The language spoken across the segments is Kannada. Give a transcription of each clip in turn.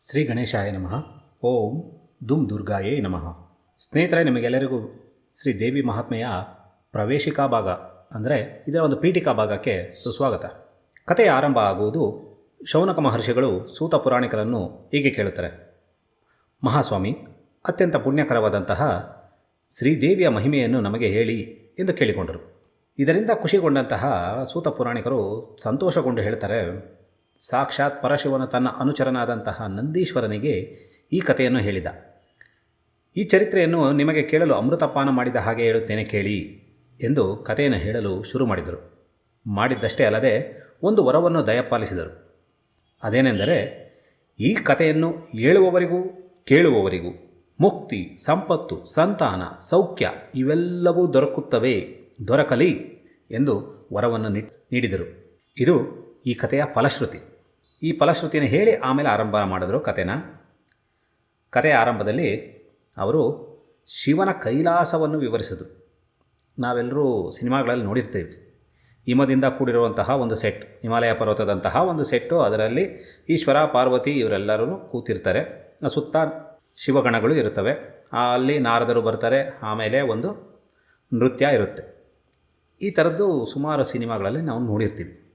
ಶ್ರೀ ಗಣೇಶಾಯ ನಮಃ. ಓಂ ದುಮ್ ದುರ್ಗಾಯೇ ನಮಃ. ಸ್ನೇಹಿತರೆ, ನಿಮಗೆಲ್ಲರಿಗೂ ಶ್ರೀ ದೇವಿ ಮಹಾತ್ಮೆಯ ಪ್ರವೇಶಿಕಾ ಭಾಗ ಅಂದರೆ ಇದರ ಒಂದು ಪೀಠಿಕಾ ಭಾಗಕ್ಕೆ ಸುಸ್ವಾಗತ. ಕಥೆಯ ಆರಂಭ ಆಗುವುದು ಶೌನಕ ಮಹರ್ಷಿಗಳು ಸೂತ ಪುರಾಣಿಕರನ್ನು ಹೀಗೆ ಕೇಳುತ್ತಾರೆ. ಮಹಾಸ್ವಾಮಿ, ಅತ್ಯಂತ ಪುಣ್ಯಕರವಾದಂತಹ ಶ್ರೀದೇವಿಯ ಮಹಿಮೆಯನ್ನು ನಮಗೆ ಹೇಳಿ ಎಂದು ಕೇಳಿಕೊಂಡರು. ಇದರಿಂದ ಖುಷಿಗೊಂಡಂತಹ ಸೂತ ಪುರಾಣಿಕರು ಸಂತೋಷಗೊಂಡು ಹೇಳ್ತಾರೆ ಸಾಕ್ಷಾತ್ ಪರಶಿವನು ತನ್ನ ಅನುಚರನಾದಂತಹ ನಂದೀಶ್ವರನಿಗೆ ಈ ಕಥೆಯನ್ನು ಹೇಳಿದ. ಈ ಚರಿತ್ರೆಯನ್ನು ನಿಮಗೆ ಕೇಳಲು ಅಮೃತಪಾನ ಮಾಡಿದ ಹಾಗೆ ಹೇಳುತ್ತೇನೆ ಕೇಳಿ ಎಂದು ಕಥೆಯನ್ನು ಹೇಳಲು ಶುರು ಮಾಡಿದರು. ಮಾಡಿದ್ದಷ್ಟೇ ಅಲ್ಲದೆ ಒಂದು ವರವನ್ನು ದಯಪಾಲಿಸಿದರು. ಅದೇನೆಂದರೆ, ಈ ಕಥೆಯನ್ನು ಹೇಳುವವರಿಗೂ, ಕೇಳುವವರಿಗೂ ಮುಕ್ತಿ, ಸಂಪತ್ತು, ಸಂತಾನ, ಸೌಖ್ಯ ಇವೆಲ್ಲವೂ ದೊರಕುತ್ತವೆ, ದೊರಕಲಿ ಎಂದು ವರವನ್ನು ನೀಡಿದರು. ಇದು ಈ ಕಥೆಯ ಫಲಶ್ರುತಿ. ಈ ಫಲಶ್ರುತಿಯನ್ನು ಹೇಳಿ ಆಮೇಲೆ ಆರಂಭ ಮಾಡಿದ್ರು ಕಥೆನ. ಕಥೆಯ ಆರಂಭದಲ್ಲಿ ಅವರು ಶಿವನ ಕೈಲಾಸವನ್ನು ವಿವರಿಸಿದರು. ನಾವೆಲ್ಲರೂ ಸಿನಿಮಾಗಳಲ್ಲಿ ನೋಡಿರ್ತೀವಿ. ಹಿಮದಿಂದ ಕೂಡಿರುವಂತಹ ಒಂದು ಸೆಟ್, ಹಿಮಾಲಯ ಪರ್ವತದಂತಹ ಒಂದು ಸೆಟ್ಟು, ಅದರಲ್ಲಿ ಈಶ್ವರ, ಪಾರ್ವತಿ ಇವರೆಲ್ಲರೂ ಕೂತಿರ್ತಾರೆ. ಸುತ್ತ ಶಿವಗಣಗಳು ಇರುತ್ತವೆ. ಅಲ್ಲಿ ನಾರದರು ಬರ್ತಾರೆ, ಆಮೇಲೆ ಒಂದು ನೃತ್ಯ ಇರುತ್ತೆ. ಈ ಥರದ್ದು ಸುಮಾರು ಸಿನಿಮಾಗಳಲ್ಲಿ ನಾವು ನೋಡಿರ್ತೀವಿ.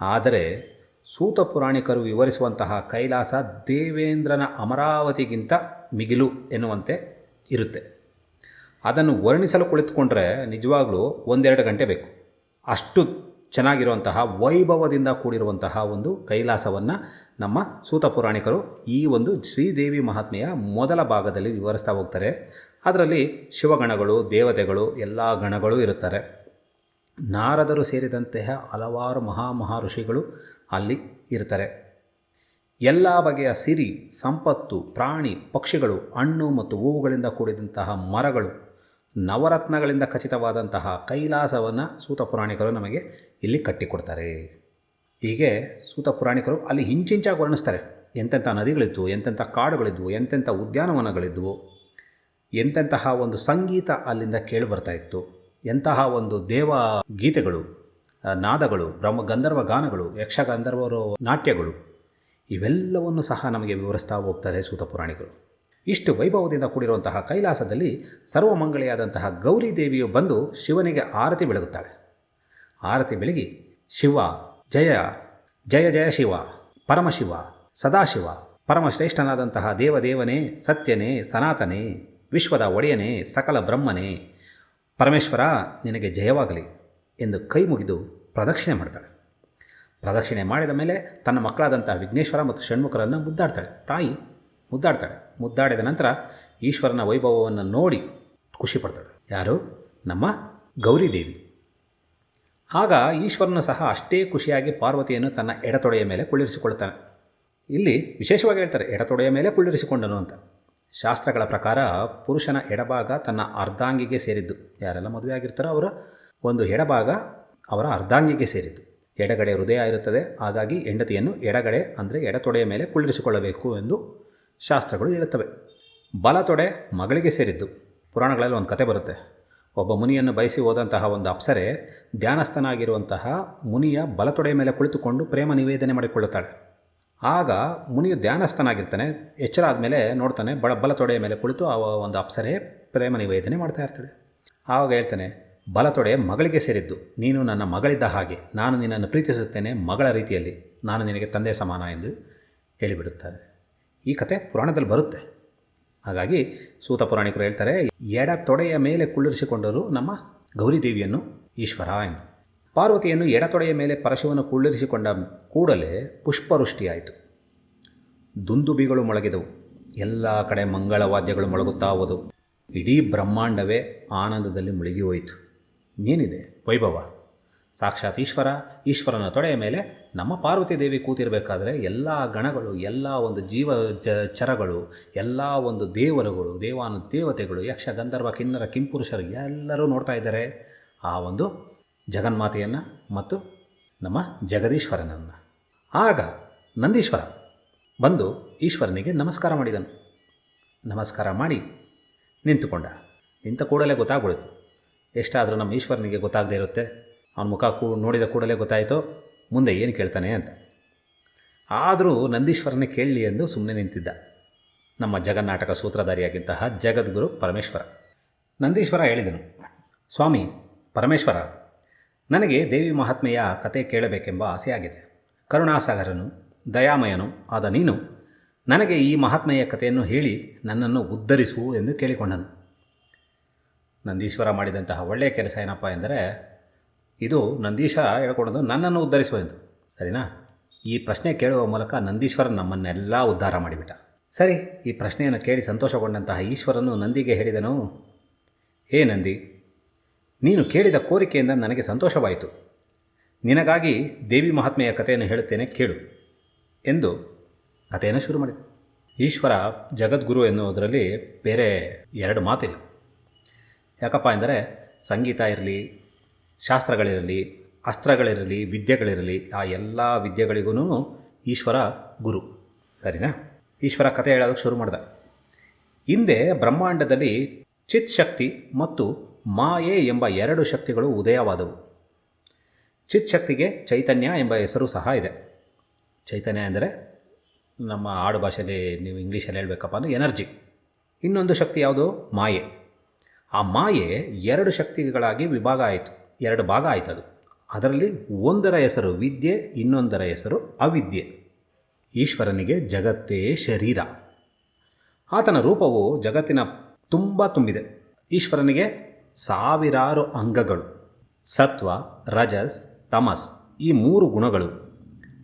ಆದರೆ ಸೂತ ಪುರಾಣಿಕರು ವಿವರಿಸುವಂತಹ ಕೈಲಾಸ ದೇವೇಂದ್ರನ ಅಮರಾವತಿಗಿಂತ ಮಿಗಿಲು ಎನ್ನುವಂತೆ ಇರುತ್ತೆ. ಅದನ್ನು ವರ್ಣಿಸಲು ಕುಳಿತುಕೊಂಡ್ರೆ ನಿಜವಾಗ್ಲೂ ಒಂದೆರಡು ಗಂಟೆ ಬೇಕು. ಅಷ್ಟು ಚೆನ್ನಾಗಿರುವಂತಹ ವೈಭವದಿಂದ ಕೂಡಿರುವಂತಹ ಒಂದು ಕೈಲಾಸವನ್ನು ನಮ್ಮ ಸೂತ ಪುರಾಣಿಕರು ಈ ಒಂದು ಶ್ರೀದೇವಿ ಮಹಾತ್ಮೆಯ ಮೊದಲ ಭಾಗದಲ್ಲಿ ವಿವರಿಸ್ತಾ ಹೋಗ್ತಾರೆ. ಅದರಲ್ಲಿ ಶಿವಗಣಗಳು, ದೇವತೆಗಳು, ಎಲ್ಲ ಗಣಗಳು ಇರುತ್ತಾರೆ. ನಾರದರು ಸೇರಿದಂತೆ ಹಲವಾರು ಮಹಾ ಮಹಾ ಋಷಿಗಳು ಅಲ್ಲಿ ಇರ್ತಾರೆ. ಎಲ್ಲ ಬಗೆಯ ಸಿರಿ, ಸಂಪತ್ತು, ಪ್ರಾಣಿ, ಪಕ್ಷಿಗಳು, ಹಣ್ಣು ಮತ್ತು ಹೂವುಗಳಿಂದ ಕೂಡಿದಂತಹ ಮರಗಳು, ನವರತ್ನಗಳಿಂದ ಖಚಿತವಾದಂತಹ ಕೈಲಾಸವನ್ನು ಸೂತ ಪುರಾಣಿಕರು ನಮಗೆ ಇಲ್ಲಿ ಕಟ್ಟಿಕೊಡ್ತಾರೆ. ಹೀಗೆ ಸೂತ ಪುರಾಣಿಕರು ಅಲ್ಲಿ ಹಿಂಚಿಂಚಾಗಿ ವರ್ಣಿಸ್ತಾರೆ. ಎಂತೆಂಥ ನದಿಗಳಿದ್ವು, ಎಂತೆಂಥ ಕಾಡುಗಳಿದ್ವು, ಎಂತೆಂಥ ಉದ್ಯಾನವನಗಳಿದ್ವು, ಎಂತೆಂತಹ ಒಂದು ಸಂಗೀತ ಅಲ್ಲಿಂದ ಕೇಳಿ ಬರ್ತಾ ಇತ್ತು. ಎಂತಹ ಒಂದು ದೇವ ಗೀತೆಗಳು ನಾದಗಳು, ಬ್ರಹ್ಮ ಗಂಧರ್ವ ಗಾನಗಳು ಯಕ್ಷ ಗಂಧರ್ವರ ನಾಟ್ಯಗಳು, ಇವೆಲ್ಲವನ್ನು ಸಹ ನಮಗೆ ವಿವರಿಸ್ತಾ ಹೋಗ್ತಾರೆ ಸೂತ ಪುರಾಣಿಕರು. ಇಷ್ಟು ವೈಭವದಿಂದ ಕೂಡಿರುವಂತಹ ಕೈಲಾಸದಲ್ಲಿ ಸರ್ವಮಂಗಳೆಯಾದಂತಹ ಗೌರಿ ದೇವಿಯು ಬಂದು ಶಿವನಿಗೆ ಆರತಿ ಬೆಳಗುತ್ತಾಳೆ. ಆರತಿ ಬೆಳಗಿ ಶಿವ, ಜಯ ಜಯ ಜಯ ಶಿವ, ಪರಮಶಿವ, ಸದಾಶಿವ, ಪರಮಶ್ರೇಷ್ಠನಾದಂತಹ ದೇವದೇವನೇ, ಸತ್ಯನೇ, ಸನಾತನೇ, ವಿಶ್ವದ ಒಡೆಯನೇ, ಸಕಲ ಬ್ರಹ್ಮನೇ ಪರಮೇಶ್ವರ ನಿನಗೆ ಜಯವಾಗಲಿ ಎಂದು ಕೈ ಮುಗಿದು ಪ್ರದಕ್ಷಿಣೆ ಮಾಡ್ತಾಳೆ. ಪ್ರದಕ್ಷಿಣೆ ಮಾಡಿದ ಮೇಲೆ ತನ್ನ ಮಕ್ಕಳಾದಂಥ ವಿಘ್ನೇಶ್ವರ ಮತ್ತು ಷಣ್ಮುಖರನ್ನು ಮುದ್ದಾಡ್ತಾಳೆ. ತಾಯಿ ಮುದ್ದಾಡ್ತಾಳೆ. ಮುದ್ದಾಡಿದ ನಂತರ ಈಶ್ವರನ ವೈಭವವನ್ನು ನೋಡಿ ಖುಷಿ ಪಡ್ತಾಳೆ. ಯಾರು? ನಮ್ಮ ಗೌರಿದೇವಿ. ಆಗ ಈಶ್ವರನು ಸಹ ಅಷ್ಟೇ ಖುಷಿಯಾಗಿ ಪಾರ್ವತಿಯನ್ನು ತನ್ನ ಎಡತೊಡೆಯ ಮೇಲೆ ಕುಳ್ಳಿರಿಸಿಕೊಳ್ತಾನೆ. ಇಲ್ಲಿ ವಿಶೇಷವಾಗಿ ಹೇಳ್ತಾರೆ, ಎಡತೊಡೆಯ ಮೇಲೆ ಕುಳ್ಳಿರಿಸಿಕೊಂಡನು ಅಂತ. ಶಾಸ್ತ್ರಗಳ ಪ್ರಕಾರ ಪುರುಷನ ಎಡಭಾಗ ತನ್ನ ಅರ್ಧಾಂಗಿಗೆ ಸೇರಿದ್ದು. ಯಾರೆಲ್ಲ ಮದುವೆ ಆಗಿರ್ತಾರೋ ಅವರ ಒಂದು ಎಡಭಾಗ ಅವರ ಅರ್ಧಾಂಗಿಗೆ ಸೇರಿದ್ದು. ಎಡಗಡೆ ಹೃದಯ ಇರುತ್ತದೆ. ಹಾಗಾಗಿ ಹೆಂಡತಿಯನ್ನು ಎಡಗಡೆ ಅಂದರೆ ಎಡತೊಡೆಯ ಮೇಲೆ ಕುಳ್ಳಿರಿಸಿಕೊಳ್ಳಬೇಕು ಎಂದು ಶಾಸ್ತ್ರಗಳು ಹೇಳುತ್ತವೆ. ಬಲತೊಡೆ ಮಗಳಿಗೆ ಸೇರಿದ್ದು. ಪುರಾಣಗಳಲ್ಲಿ ಒಂದು ಕತೆ ಬರುತ್ತೆ. ಒಬ್ಬ ಮುನಿಯನ್ನು ಬಯಸಿ ಹೋದಂತಹ ಒಂದು ಅಪ್ಸರೆ ಧ್ಯಾನಸ್ಥನಾಗಿರುವಂತಹ ಮುನಿಯ ಬಲತೊಡೆಯ ಮೇಲೆ ಕುಳಿತುಕೊಂಡು ಪ್ರೇಮ ನಿವೇದನೆ ಮಾಡಿಕೊಳ್ಳುತ್ತಾಳೆ. ಆಗ ಮುನಿಯು ಧ್ಯಾನಸ್ಥನಾಗಿರ್ತಾನೆ, ಎಚ್ಚರ ಆದಮೇಲೆ ನೋಡ್ತಾನೆ, ಬಳ ತೊಡೆಯ ಮೇಲೆ ಕುಳಿತು ಆ ಒಂದು ಅಪ್ಸರೆ ಪ್ರೇಮ ನಿವೇದನೆ ಮಾಡ್ತಾ ಇರ್ತಾಳೆ. ಆವಾಗ ಹೇಳ್ತಾನೆ ಬಲತೊಡೆ ಮಗಳಿಗೆ ಸೇರಿದ್ದು, ನೀನು ನನ್ನ ಮಗಳಿದ್ದ ಹಾಗೆ, ನಾನು ನಿನ್ನನ್ನು ಪ್ರೀತಿಸುತ್ತೇನೆ ಮಗಳ ರೀತಿಯಲ್ಲಿ, ನಾನು ನಿನಗೆ ತಂದೆ ಸಮಾನ ಎಂದು ಹೇಳಿಬಿಡುತ್ತಾರೆ. ಈ ಕತೆ ಪುರಾಣದಲ್ಲಿ ಬರುತ್ತೆ. ಹಾಗಾಗಿ ಸೂತ ಪುರಾಣಿಕರು ಹೇಳ್ತಾರೆ, ಎಡ ತೊಡೆಯ ಮೇಲೆ ಕುಳ್ಳಿರಿಸಿಕೊಂಡರು ನಮ್ಮ ಗೌರಿದೇವಿಯನ್ನು ಈಶ್ವರ ಎಂದು. ಪಾರ್ವತಿಯನ್ನು ಎಡತೊಡೆಯ ಮೇಲೆ ಪರಶುವನ್ನು ಕುಳ್ಳಿರಿಸಿಕೊಂಡ ಕೂಡಲೇ ಪುಷ್ಪವೃಷ್ಟಿಯಾಯಿತು. ದುಂದುಬಿಗಳು ಮೊಳಗಿದವು. ಎಲ್ಲ ಕಡೆ ಮಂಗಳವಾದ್ಯಗಳು ಮೊಳಗುತ್ತಾ ಹೋದವು. ಇಡೀ ಬ್ರಹ್ಮಾಂಡವೇ ಆನಂದದಲ್ಲಿ ಮುಳುಗಿ ಹೋಯಿತು ಏನಿದೆ ವೈಭವ? ಸಾಕ್ಷಾತ್ ಈಶ್ವರ, ಈಶ್ವರನ ತೊಡೆಯ ಮೇಲೆ ನಮ್ಮ ಪಾರ್ವತಿ ದೇವಿ ಕೂತಿರಬೇಕಾದ್ರೆ ಎಲ್ಲ ಗಣಗಳು, ಎಲ್ಲ ಒಂದು ಜೀವ ಜ ಚರಗಳು, ಎಲ್ಲ ಒಂದು ದೇವರುಗಳು, ದೇವಾನು ದೇವತೆಗಳು, ಯಕ್ಷ ಗಂಧರ್ವ, ಕಿನ್ನರ, ಕಿಂಪುರುಷರು ಎಲ್ಲರೂ ನೋಡ್ತಾ ಇದ್ದಾರೆ. ಆ ಒಂದು ಜಗನ್ಮಾತೆಯನ್ನು ಮತ್ತು ನಮ್ಮ ಜಗದೀಶ್ವರನನ್ನು. ಆಗ ನಂದೀಶ್ವರ ಬಂದು ಈಶ್ವರನಿಗೆ ನಮಸ್ಕಾರ ಮಾಡಿದನು. ನಮಸ್ಕಾರ ಮಾಡಿ ನಿಂತುಕೊಂಡ. ನಿಂತ ಕೂಡಲೇ ಗೊತ್ತಾಗ್ಬಿಡ್ತು ಎಷ್ಟಾದರೂ ನಮ್ಮ ಈಶ್ವರನಿಗೆ ಗೊತ್ತಾಗದೇ ಇರುತ್ತೆ. ಅವನ ಮುಖ ಕೂ, ನೋಡಿದ ಕೂಡಲೇ ಗೊತ್ತಾಯಿತು, ಮುಂದೆ ಏನು ಕೇಳ್ತಾನೆ ಅಂತ. ಆದರೂ ನಂದೀಶ್ವರನೇ ಕೇಳಲಿ ಎಂದು ಸುಮ್ಮನೆ ನಿಂತಿದ್ದ. ನಮ್ಮ ಜಗನ್ನಾಟಕ ಸೂತ್ರಧಾರಿಯಾಗಿದ್ದಂತಹ ಜಗದ್ಗುರು ಪರಮೇಶ್ವರ. ನಂದೀಶ್ವರ ಹೇಳಿದನು, ಸ್ವಾಮಿ, ಪರಮೇಶ್ವರ ನನಗೆ ದೇವಿ ಮಹಾತ್ಮೆಯ ಕತೆ ಕೇಳಬೇಕೆಂಬ ಆಸೆಯಾಗಿದೆ. ಕರುಣಾಸಾಗರನು, ದಯಾಮಯನು ಆದ ನೀನು ನನಗೆ ಈ ಮಹಾತ್ಮೆಯ ಕಥೆಯನ್ನು ಹೇಳಿ ನನ್ನನ್ನು ಉದ್ಧರಿಸು ಎಂದು ಕೇಳಿಕೊಂಡನು. ನಂದೀಶ್ವರ ಮಾಡಿದಂತಹ ಒಳ್ಳೆಯ ಕೆಲಸ ಏನಪ್ಪ ಎಂದರೆ, ಇದು ನಂದೀಶ ಹೇಳ್ಕೊಡೋದು ನನ್ನನ್ನು ಉದ್ಧರಿಸು ಎಂದು. ಸರಿನಾ? ಈ ಪ್ರಶ್ನೆ ಕೇಳುವ ಮೂಲಕ ನಂದೀಶ್ವರ ನಮ್ಮನ್ನೆಲ್ಲ ಉದ್ಧಾರ ಮಾಡಿಬಿಟ್ಟ. ಸರಿ, ಈ ಪ್ರಶ್ನೆಯನ್ನು ಕೇಳಿ ಸಂತೋಷಗೊಂಡಂತಹ ಈಶ್ವರನು ನಂದಿಗೆ ಹೇಳಿದನು, ಹೇ ನಂದಿ ನೀನು ಕೇಳಿದ ಕೋರಿಕೆಯಿಂದ ನನಗೆ ಸಂತೋಷವಾಯಿತು. ನಿನಗಾಗಿ ದೇವಿ ಮಹಾತ್ಮೆಯ ಕಥೆಯನ್ನು ಹೇಳುತ್ತೇನೆ ಕೇಳು ಎಂದು ಕಥೆಯನ್ನು ಶುರು ಮಾಡಿದೆ. ಈಶ್ವರ ಜಗದ್ಗುರು ಎನ್ನುವುದರಲ್ಲಿ ಬೇರೆ ಎರಡು ಮಾತಿಲ್ಲ. ಯಾಕಪ್ಪ ಎಂದರೆ ಸಂಗೀತ ಇರಲಿ, ಶಾಸ್ತ್ರಗಳಿರಲಿ, ಅಸ್ತ್ರಗಳಿರಲಿ, ವಿದ್ಯೆಗಳಿರಲಿ, ಆ ಎಲ್ಲ ವಿದ್ಯೆಗಳಿಗೂ ಈಶ್ವರ ಗುರು. ಸರಿನಾ? ಈಶ್ವರ ಕಥೆ ಹೇಳೋದಕ್ಕೆ ಶುರು ಮಾಡಿದ. ಹಿಂದೆ ಬ್ರಹ್ಮಾಂಡದಲ್ಲಿ ಚಿತ್ ಶಕ್ತಿ ಮತ್ತು ಮಾಯೆ ಎಂಬ ಎರಡು ಶಕ್ತಿಗಳು ಉದಯವಾದವು. ಚಿತ್ ಶಕ್ತಿಗೆ ಚೈತನ್ಯ ಎಂಬ ಹೆಸರು ಸಹ ಇದೆ. ಚೈತನ್ಯ ಎಂದರೆ ನಮ್ಮ ಆಡು ಭಾಷೆಯಲ್ಲಿ ನೀವು ಇಂಗ್ಲೀಷಲ್ಲಿ ಹೇಳಬೇಕಪ್ಪ ಅಂದರೆ ಎನರ್ಜಿ. ಇನ್ನೊಂದು ಶಕ್ತಿ ಯಾವುದು? ಮಾಯೆ. ಆ ಮಾಯೆ ಎರಡು ಶಕ್ತಿಗಳಾಗಿ ವಿಭಾಗ ಆಯಿತು. ಎರಡು ಭಾಗ ಆಯಿತು ಅದು. ಅದರಲ್ಲಿ ಒಂದರ ಹೆಸರು ವಿದ್ಯೆ, ಇನ್ನೊಂದರ ಹೆಸರು ಅವಿದ್ಯೆ. ಈಶ್ವರನಿಗೆ ಜಗತ್ತೇ ಶರೀರ. ಆತನ ರೂಪವು ಜಗತ್ತಿನ ತುಂಬ ತುಂಬಿದೆ. ಈಶ್ವರನಿಗೆ ಸಾವಿರಾರು ಅಂಗಗಳು. ಸತ್ವ, ರಜಸ್, ತಮಸ್ ಈ ಮೂರು ಗುಣಗಳು.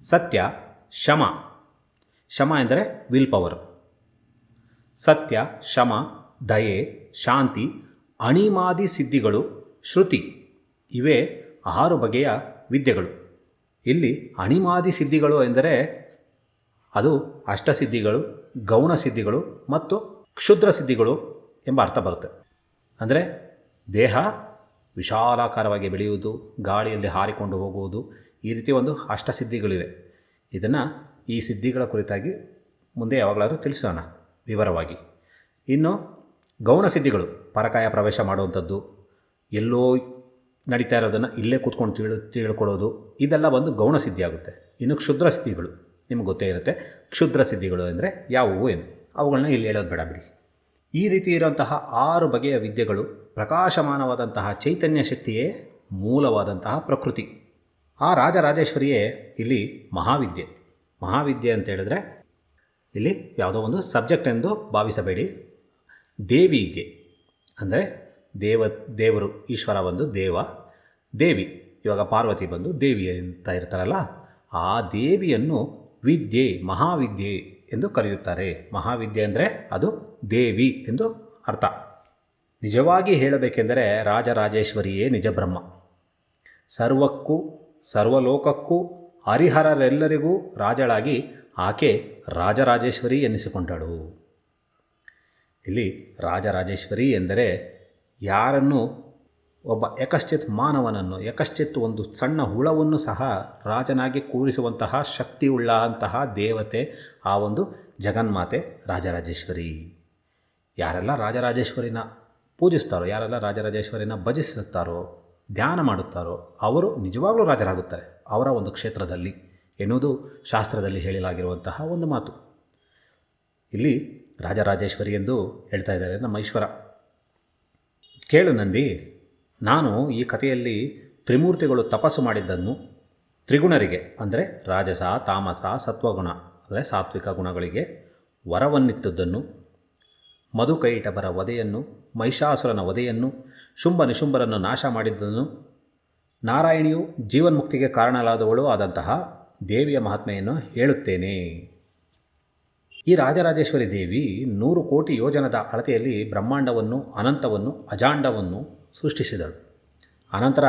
ಸತ್ಯ, ಶಮ. ಶಮ ಎಂದರೆ ವಿಲ್ ಪವರ್. ಸತ್ಯ, ಶಮ, ದಯೆ, ಶಾಂತಿ, ಅಣಿಮಾದಿ ಸಿದ್ಧಿಗಳು, ಶ್ರುತಿ. ಇವೇ ಆರು ಬಗೆಯ ವಿದ್ಯೆಗಳು. ಇಲ್ಲಿ ಅಣಿಮಾದಿ ಸಿದ್ಧಿಗಳು ಎಂದರೆ ಅದು ಅಷ್ಟಸಿದ್ಧಿಗಳು ಗೌಣ ಸಿದ್ಧಿಗಳು ಮತ್ತು ಕ್ಷುದ್ರ ಸಿದ್ಧಿಗಳು ಎಂಬ ಅರ್ಥ ಬರುತ್ತೆ. ಅಂದರೆ ದೇಹ ವಿಶಾಲಾಕಾರವಾಗಿ ಬೆಳೆಯುವುದು, ಗಾಳಿಯಲ್ಲಿ ಹಾರಿಕೊಂಡು ಹೋಗುವುದು ಈ ರೀತಿ ಒಂದು ಅಷ್ಟಸಿದ್ಧಿಗಳಿವೆ. ಇದನ್ನು ಈ ಸಿದ್ಧಿಗಳ ಕುರಿತಾಗಿ ಮುಂದೆ ಯಾವಾಗಲಾದರೂ ತಿಳಿಸೋಣ ವಿವರವಾಗಿ. ಇನ್ನು ಗೌಣ ಸಿದ್ಧಿಗಳು, ಪರಕಾಯ ಪ್ರವೇಶ ಮಾಡುವಂಥದ್ದು, ಎಲ್ಲೋ ನಡೀತಾ ಇರೋದನ್ನು ಇಲ್ಲೇ ಕೂತ್ಕೊಂಡು ತಿಳಿ, ತಿಳ್ಕೊಳ್ಳೋದು, ಇದೆಲ್ಲ ಒಂದು ಗೌಣ ಸಿದ್ಧಿ ಆಗುತ್ತೆ. ಇನ್ನು ಕ್ಷುದ್ರ ಸಿದ್ಧಿಗಳು, ನಿಮ್ಗೆ ಗೊತ್ತೇ ಇರುತ್ತೆ, ಕ್ಷುದ್ರ ಸಿದ್ಧಿಗಳು ಅಂದರೆ ಯಾವುವು ಎಂದು ಅವುಗಳನ್ನ ಇಲ್ಲಿ ಹೇಳೋದು ಬೇಡ ಬಿಡಿ. ಈ ರೀತಿ ಇರುವಂತಹ ಆರು ಬಗೆಯ ವಿದ್ಯೆಗಳು ಪ್ರಕಾಶಮಾನವಾದಂತಹ ಚೈತನ್ಯ ಶಕ್ತಿಯೇ ಮೂಲವಾದಂತಹ ಪ್ರಕೃತಿ. ಆ ರಾಜರಾಜೇಶ್ವರಿಯೇ ಇಲ್ಲಿ ಮಹಾವಿದ್ಯೆ. ಮಹಾವಿದ್ಯೆ ಅಂತ ಹೇಳಿದ್ರೆ ಇಲ್ಲಿ ಯಾವುದೋ ಒಂದು ಸಬ್ಜೆಕ್ಟ್ ಎಂದು ಭಾವಿಸಬೇಡಿ. ದೇವಿಗೆ ಅಂದರೆ ದೇವ, ದೇವರು, ಈಶ್ವರ ಬಂದು ದೇವ, ದೇವಿ, ಇವಾಗ ಪಾರ್ವತಿ ಬಂದು ದೇವಿ ಅಂತ ಇರ್ತಾರಲ್ಲ, ಆ ದೇವಿಯನ್ನು ವಿದ್ಯೆ, ಮಹಾವಿದ್ಯೆ ಎಂದು ಕರೆಯುತ್ತಾರೆ. ಮಹಾವಿದ್ಯೆ ಅಂದರೆ ಅದು ದೇವಿ ಎಂದು ಅರ್ಥ. ನಿಜವಾಗಿ ಹೇಳಬೇಕೆಂದರೆ ರಾಜರಾಜೇಶ್ವರಿಯೇ ನಿಜ ಬ್ರಹ್ಮ. ಸರ್ವಕ್ಕೂ, ಸರ್ವಲೋಕಕ್ಕೂ, ಹರಿಹರರೆಲ್ಲರಿಗೂ ರಾಜಳಾಗಿ ಆಕೆ ರಾಜರಾಜೇಶ್ವರಿ ಎನ್ನಿಸಿಕೊಂಡಳು ಇಲ್ಲಿ ರಾಜರಾಜೇಶ್ವರಿ ಎಂದರೆ ಯಾರನ್ನು ಒಬ್ಬ ಯಕಶ್ಚಿತ್ ಮಾನವನನ್ನು ಯಕಶ್ಚಿತ್ ಒಂದು ಸಣ್ಣ ಹುಳವನ್ನು ಸಹ ರಾಜನಾಗಿ ಕೂರಿಸುವಂತಹ ಶಕ್ತಿಯುಳ್ಳ ಅಂತಹ ದೇವತೆ, ಆ ಒಂದು ಜಗನ್ಮಾತೆ ರಾಜರಾಜೇಶ್ವರಿ. ಯಾರೆಲ್ಲ ರಾಜರಾಜೇಶ್ವರಿನ ಪೂಜಿಸ್ತಾರೋ, ಯಾರೆಲ್ಲ ರಾಜರಾಜೇಶ್ವರಿನ ಭಜಿಸುತ್ತಾರೋ, ಧ್ಯಾನ ಮಾಡುತ್ತಾರೋ, ಅವರು ನಿಜವಾಗಲೂ ರಾಜರಾಗುತ್ತಾರೆ ಅವರ ಒಂದು ಕ್ಷೇತ್ರದಲ್ಲಿ ಎನ್ನುವುದು ಶಾಸ್ತ್ರದಲ್ಲಿ ಹೇಳಲಾಗಿರುವಂತಹ ಒಂದು ಮಾತು. ಇಲ್ಲಿ ರಾಜರಾಜೇಶ್ವರಿ ಎಂದು ಹೇಳ್ತಾ ಇದ್ದಾರೆ ನಮ್ಮ ಈಶ್ವರ. ಕೇಳು ನಂದಿ ನಾನು ಈ ಕಥೆಯಲ್ಲಿ ತ್ರಿಮೂರ್ತಿಗಳು ತಪಸ್ಸು ಮಾಡಿದ್ದನ್ನು ತ್ರಿಗುಣರಿಗೆ, ಅಂದರೆ ರಾಜಸ, ತಾಮಸ, ಸತ್ವಗುಣ, ಅಂದರೆ ಸಾತ್ವಿಕ ಗುಣಗಳಿಗೆ ವರವನ್ನಿತ್ತದ್ದನ್ನು ಮಧುಕೈಟಬರ ವಧೆಯನ್ನು, ಮಹಿಷಾಸುರನ ವಧೆಯನ್ನು, ಶುಂಭ ನಿಶುಂಭರನ್ನು ನಾಶ ಮಾಡಿದ್ದನ್ನು, ನಾರಾಯಣಿಯು ಜೀವನ್ಮುಕ್ತಿಗೆ ಕಾರಣಲಾದವಳು ಆದಂತಹ ದೇವಿಯ ಮಹಾತ್ಮೆಯನ್ನು ಹೇಳುತ್ತೇನೆ. ಈ ರಾಜರಾಜೇಶ್ವರಿ ದೇವಿ ನೂರು ಕೋಟಿ ಯೋಜನದ ಅಳತೆಯಲ್ಲಿ ಬ್ರಹ್ಮಾಂಡವನ್ನು, ಅನಂತವನ್ನು, ಅಜಾಂಡವನ್ನು ಸೃಷ್ಟಿಸಿದಳು. ಆನಂತರ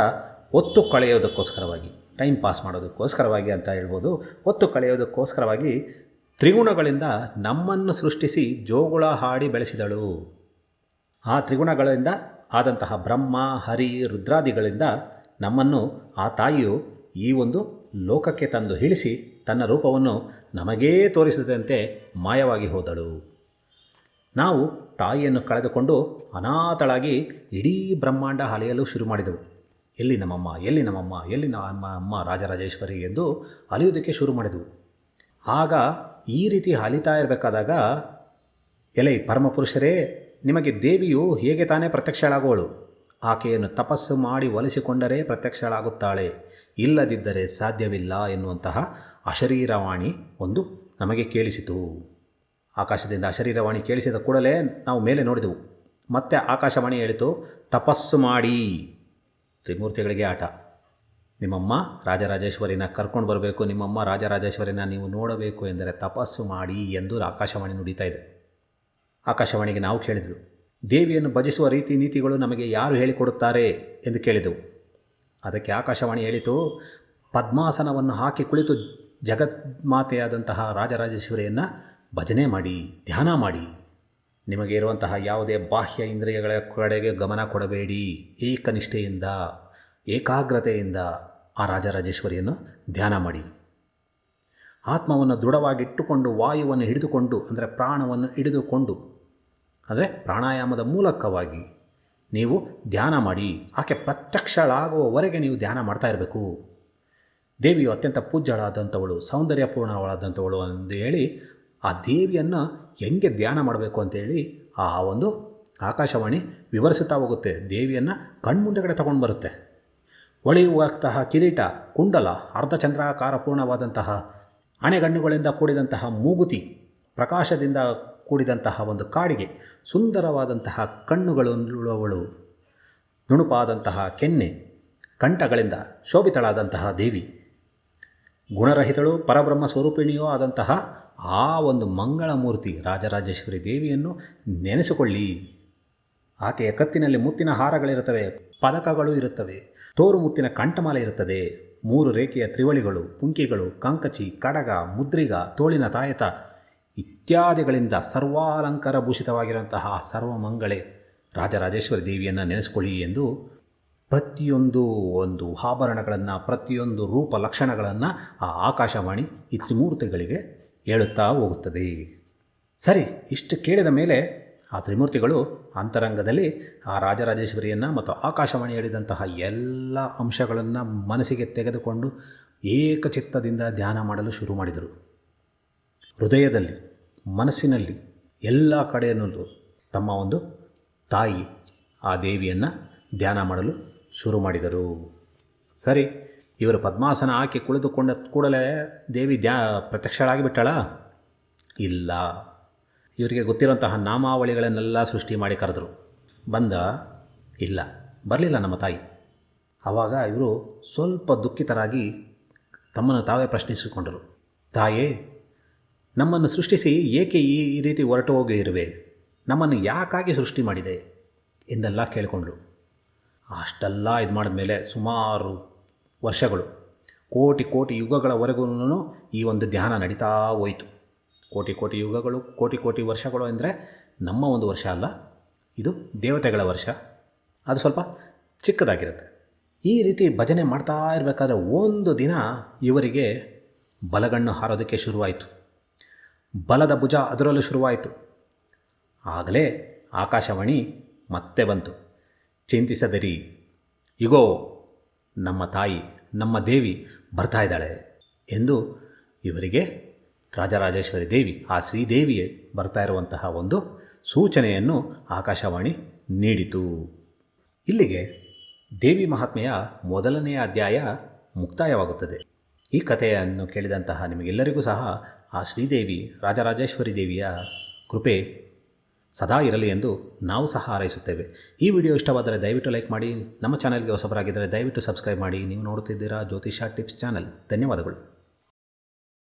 ಒತ್ತು ಕಳೆಯೋದಕ್ಕೋಸ್ಕರವಾಗಿ ಟೈಮ್ ಪಾಸ್ ಮಾಡೋದಕ್ಕೋಸ್ಕರವಾಗಿ ಅಂತ ಹೇಳ್ಬೋದು. ಒತ್ತು ಕಳೆಯೋದಕ್ಕೋಸ್ಕರವಾಗಿ ತ್ರಿಗುಣಗಳಿಂದ ನಮ್ಮನ್ನು ಸೃಷ್ಟಿಸಿ ಜೋಗುಳ ಹಾಡಿ ಬೆಳೆಸಿದಳು. ಆ ತ್ರಿಗುಣಗಳಿಂದ ಆದಂತಹ ಬ್ರಹ್ಮ, ಹರಿ, ರುದ್ರಾದಿಗಳಿಂದ ನಮ್ಮನ್ನು ಆ ತಾಯಿಯು ಈ ಒಂದು ಲೋಕಕ್ಕೆ ತಂದು ಇಳಿಸಿ ತನ್ನ ರೂಪವನ್ನು ನಮಗೇ ತೋರಿಸಿದಂತೆ ಮಾಯವಾಗಿ ಹೋದಳು. ನಾವು ತಾಯಿಯನ್ನು ಕಳೆದುಕೊಂಡು ಅನಾಥಳಾಗಿ ಇಡೀ ಬ್ರಹ್ಮಾಂಡ ಅಲೆಯಲು ಶುರು ಮಾಡಿದೆವು. ಎಲ್ಲಿ ನಮ್ಮಮ್ಮ ಎಲ್ಲಿ ನಮ್ಮಮ್ಮ, ಎಲ್ಲಿ ನಮ್ಮ ಅಮ್ಮ ರಾಜರಾಜೇಶ್ವರಿ ಎಂದು ಅಲಿಯೋದಕ್ಕೆ ಶುರು ಮಾಡಿದೆವು. ಆಗ ಈ ರೀತಿ ಅಲಿತಾ ಇರಬೇಕಾದಾಗ, ಎಲೈ ಪರಮಪುರುಷರೇ, ನಿಮಗೆ ದೇವಿಯು ಹೇಗೆ ತಾನೇ ಪ್ರತ್ಯಕ್ಷಳಾಗುವಳು? ಆಕೆಯನ್ನು ತಪಸ್ಸು ಮಾಡಿ ಒಲಿಸಿಕೊಂಡರೆ ಪ್ರತ್ಯಕ್ಷಳಾಗುತ್ತಾಳೆ. ಇಲ್ಲದಿದ್ದರೆ ಸಾಧ್ಯವಿಲ್ಲ ಎನ್ನುವಂತಹ ಅಶರೀರವಾಣಿ ಒಂದು ನಮಗೆ ಕೇಳಿಸಿತು. ಆಕಾಶದಿಂದ ಶರೀರವಾಣಿ ಕೇಳಿಸಿದ ಕೂಡಲೇ ನಾವು ಮೇಲೆ ನೋಡಿದೆವು. ಮತ್ತೆ ಆಕಾಶವಾಣಿ ಹೇಳಿತು, ತಪಸ್ಸು ಮಾಡಿ. ತ್ರಿಮೂರ್ತಿಗಳಿಗೆ ಆಟ. ನಿಮ್ಮಮ್ಮ ರಾಜರಾಜೇಶ್ವರಿನ ಕರ್ಕೊಂಡು ಬರಬೇಕು, ನಿಮ್ಮಮ್ಮ ರಾಜರಾಜೇಶ್ವರಿನ ನೀವು ನೋಡಬೇಕು ಎಂದರೆ ತಪಸ್ಸು ಮಾಡಿ ಎಂದು ಆಕಾಶವಾಣಿ ನುಡಿತಾ ಇದೆ. ಆಕಾಶವಾಣಿಗೆ ನಾವು ಕೇಳಿದೆವು. ದೇವಿಯನ್ನು ಭಜಿಸುವ ರೀತಿ ನೀತಿಗಳು ನಮಗೆ ಯಾರು ಹೇಳಿಕೊಡುತ್ತಾರೆ? ಎಂದು ಕೇಳಿದೆವು. ಅದಕ್ಕೆ ಆಕಾಶವಾಣಿ ಹೇಳಿತು, ಪದ್ಮಾಸನವನ್ನು ಹಾಕಿ ಕುಳಿತು ಜಗನ್ಮಾತೆಯಾದಂತಹ ರಾಜರಾಜೇಶ್ವರಿಯನ್ನು ಭಜನೆ ಮಾಡಿ, ಧ್ಯಾನ ಮಾಡಿ, ನಿಮಗೆ ಇರುವಂತಹ ಯಾವುದೇ ಬಾಹ್ಯ ಇಂದ್ರಿಯಗಳ ಕಡೆಗೆ ಗಮನ ಕೊಡಬೇಡಿ. ಏಕನಿಷ್ಠೆಯಿಂದ, ಏಕಾಗ್ರತೆಯಿಂದ ಆ ರಾಜರಾಜೇಶ್ವರಿಯನ್ನು ಧ್ಯಾನ ಮಾಡಿ. ಆತ್ಮವನ್ನು ದೃಢವಾಗಿಟ್ಟುಕೊಂಡು, ವಾಯುವನ್ನು ಹಿಡಿದುಕೊಂಡು, ಅಂದರೆ ಪ್ರಾಣವನ್ನು ಹಿಡಿದುಕೊಂಡು, ಅಂದರೆ ಪ್ರಾಣಾಯಾಮದ ಮೂಲಕವಾಗಿ ನೀವು ಧ್ಯಾನ ಮಾಡಿ, ಆಕೆ ಪ್ರತ್ಯಕ್ಷಳಾಗುವವರೆಗೆ ನೀವು ಧ್ಯಾನ ಮಾಡ್ತಾ ಇರಬೇಕು. ದೇವಿಯು ಅತ್ಯಂತ ಪೂಜ್ಯಳಾದಂಥವಳು ಸೌಂದರ್ಯಪೂರ್ಣವಾದಂಥವಳು ಎಂದು ಹೇಳಿ ಆ ದೇವಿಯನ್ನು ಹೆಂಗೆ ಧ್ಯಾನ ಮಾಡಬೇಕು ಅಂತೇಳಿ ಆ ಒಂದು ಆಕಾಶವಾಣಿ ವಿವರಿಸುತ್ತಾ ಹೋಗುತ್ತೆ. ದೇವಿಯನ್ನು ಕಣ್ಮುಂದೆಗಡೆ ತಗೊಂಡು ಬರುತ್ತೆ. ಹೊಳೆಯುವಂತಹ ಕಿರೀಟ, ಕುಂಡಲ, ಅರ್ಧಚಂದ್ರಾಕಾರ ಪೂರ್ಣವಾದಂತಹ ಅಣೆಗಣ್ಣುಗಳಿಂದ ಕೂಡಿದಂತಹ ಮೂಗುತಿ, ಪ್ರಕಾಶದಿಂದ ಕೂಡಿದಂತಹ ಒಂದು ಕಾಡಿಗೆ ಸುಂದರವಾದಂತಹ ಕಣ್ಣುಗಳುಳ್ಳವಳು. ನುಣುಪಾದಂತಹ ಕೆನ್ನೆ, ಕಂಠಗಳಿಂದ ಶೋಭಿತಳಾದಂತಹ ದೇವಿ. ಗುಣರಹಿತಳು, ಪರಬ್ರಹ್ಮ ಸ್ವರೂಪಿಣಿಯೂ ಆದಂತಹ ಆ ಒಂದು ಮಂಗಳ ಮೂರ್ತಿ ರಾಜರಾಜೇಶ್ವರಿ ದೇವಿಯನ್ನು ನೆನೆಸಿಕೊಳ್ಳಿ. ಆಕೆಯ ಕತ್ತಿನಲ್ಲಿ ಮುತ್ತಿನ ಹಾರಗಳಿರುತ್ತವೆ, ಪದಕಗಳು ಇರುತ್ತವೆ, ತೋರು ಮುತ್ತಿನ ಕಂಠಮಾಲೆ ಇರುತ್ತದೆ, ಮೂರು ರೇಖೆಯ ತ್ರಿವಳಿಗಳು, ಪುಂಕಿಗಳು, ಕಂಕಚಿ, ಕಡಗ, ಮುದ್ರಿಗ, ತೋಳಿನ ತಾಯತ ಇತ್ಯಾದಿಗಳಿಂದ ಸರ್ವಾಲಂಕಾರ ಭೂಷಿತವಾಗಿರುವಂತಹ ಸರ್ವಮಂಗಳೆ ರಾಜರಾಜೇಶ್ವರಿ ದೇವಿಯನ್ನು ನೆನೆಸಿಕೊಳ್ಳಿ ಎಂದು ಪ್ರತಿಯೊಂದು ಒಂದು ಆಭರಣಗಳನ್ನು, ಪ್ರತಿಯೊಂದು ರೂಪ ಲಕ್ಷಣಗಳನ್ನು ಆ ಆಕಾಶವಾಣಿ ಈ ತ್ರಿಮೂರ್ತಿಗಳಿಗೆ ಹೇಳುತ್ತಾ ಹೋಗುತ್ತದೆ. ಸರಿ, ಇಷ್ಟು ಕೇಳಿದ ಮೇಲೆ ಆ ತ್ರಿಮೂರ್ತಿಗಳು ಅಂತರಂಗದಲ್ಲಿ ಆ ರಾಜರಾಜೇಶ್ವರಿಯನ್ನು ಮತ್ತು ಆಕಾಶವಾಣಿ ಹೇಳಿದಂತಹ ಎಲ್ಲ ಅಂಶಗಳನ್ನು ಮನಸ್ಸಿಗೆ ತೆಗೆದುಕೊಂಡು ಏಕಚಿತ್ತದಿಂದ ಧ್ಯಾನ ಮಾಡಲು ಶುರು ಮಾಡಿದರು. ಹೃದಯದಲ್ಲಿ, ಮನಸ್ಸಿನಲ್ಲಿ ಎಲ್ಲ ಕಡೆಯನ್ನು ತಮ್ಮ ಒಂದು ತಾಯಿ ಆ ದೇವಿಯನ್ನು ಧ್ಯಾನ ಮಾಡಲು ಶುರು ಮಾಡಿದರು. ಸರಿ, ಇವರು ಪದ್ಮಾಸನ ಹಾಕಿ ಕುಳಿತುಕೊಂಡ ಕೂಡಲೇ ದೇವಿ ದ್ಯಾ ಪ್ರತ್ಯಕ್ಷಳಾಗಿ ಬಿಟ್ಟಳ ಇಲ್ಲ. ಇವರಿಗೆ ಗೊತ್ತಿರುವಂತಹ ನಾಮಾವಳಿಗಳನ್ನೆಲ್ಲ ಸೃಷ್ಟಿ ಮಾಡಿ ಕರೆದರು. ಬಂದ? ಇಲ್ಲ. ಬರಲಿಲ್ಲ ನಮ್ಮ ತಾಯಿ. ಆವಾಗ ಇವರು ಸ್ವಲ್ಪ ದುಃಖಿತರಾಗಿ ತಮ್ಮನ್ನು ತಾವೇ ಪ್ರಶ್ನಿಸಿಕೊಂಡರು. ತಾಯೇ, ನಮ್ಮನ್ನು ಸೃಷ್ಟಿಸಿ ಏಕೆ ಈ ಈ ರೀತಿ ಹೊರಟು ಹೋಗಿ ಇರುವೆ ನಮ್ಮನ್ನು ಯಾಕಾಗಿ ಸೃಷ್ಟಿ ಮಾಡಿದೆ? ಎಂದೆಲ್ಲ ಕೇಳಿಕೊಂಡ್ರು. ಅಷ್ಟೆಲ್ಲ ಇದು ಮಾಡಿದ್ಮೇಲೆ ಸುಮಾರು ವರ್ಷಗಳು, ಕೋಟಿ ಕೋಟಿ ಯುಗಗಳವರೆಗೂ ಈ ಒಂದು ಧ್ಯಾನ ನಡೀತಾ ಹೋಯಿತು. ಕೋಟಿ ಕೋಟಿ ಯುಗಗಳು, ಕೋಟಿ ಕೋಟಿ ವರ್ಷಗಳು ಅಂದರೆ ನಮ್ಮ ಒಂದು ವರ್ಷ ಅಲ್ಲ, ಇದು ದೇವತೆಗಳ ವರ್ಷ. ಅದು ಸ್ವಲ್ಪ ಚಿಕ್ಕದಾಗಿರುತ್ತೆ. ಈ ರೀತಿ ಭಜನೆ ಮಾಡ್ತಾ ಇರಬೇಕಾದ್ರೆ ಒಂದು ದಿನ ಇವರಿಗೆ ಬಲಗಣ್ಣು ಹಾರೋದಕ್ಕೆ ಶುರುವಾಯಿತು. ಬಲದ ಭುಜ ಅದರಲ್ಲೂ ಶುರುವಾಯಿತು. ಆಗಲೇ ಆಕಾಶವಾಣಿ ಮತ್ತೆ ಬಂತು. ಚಿಂತಿಸದಿರಿ. ಇಗೋ, ನಮ್ಮ ತಾಯಿ, ನಮ್ಮ ದೇವಿ ಬರ್ತಾ ಇದ್ದಾಳೆ ಎಂದು ಇವರಿಗೆ ರಾಜರಾಜೇಶ್ವರಿ ದೇವಿ, ಆ ಶ್ರೀದೇವಿಯೇ ಬರ್ತಾ ಇರುವಂತಹ ಒಂದು ಸೂಚನೆಯನ್ನು ಆಕಾಶವಾಣಿ ನೀಡಿತು. ಇಲ್ಲಿಗೆ ದೇವಿ ಮಹಾತ್ಮೆಯ ಮೊದಲನೆಯ ಅಧ್ಯಾಯ ಮುಕ್ತಾಯವಾಗುತ್ತದೆ. ಈ ಕಥೆಯನ್ನು ಕೇಳಿದಂತಹ ನಿಮಗೆಲ್ಲರಿಗೂ ಸಹ ಆ ಶ್ರೀದೇವಿ, ರಾಜರಾಜೇಶ್ವರಿ ದೇವಿಯ ಕೃಪೆ ಸದಾ ಇರಲಿ ಎಂದು ನಾವು ಸಹ ಹಾರೈಸುತ್ತೇವೆ. ಈ ವಿಡಿಯೋ ಇಷ್ಟವಾದರೆ ದಯವಿಟ್ಟು ಲೈಕ್ ಮಾಡಿ, ನಮ್ಮ ಚಾನಲ್ಗೆ ಹೊಸಬರಾಗಿದ್ದರೆ ದಯವಿಟ್ಟು ಸಬ್ಸ್ಕ್ರೈಬ್ ಮಾಡಿ. ನೀವು ನೋಡುತ್ತಿದ್ದೀರಾ ಜ್ಯೋತಿಷ ಟಿಪ್ಸ್ ಚಾನಲ್. ಧನ್ಯವಾದಗಳು.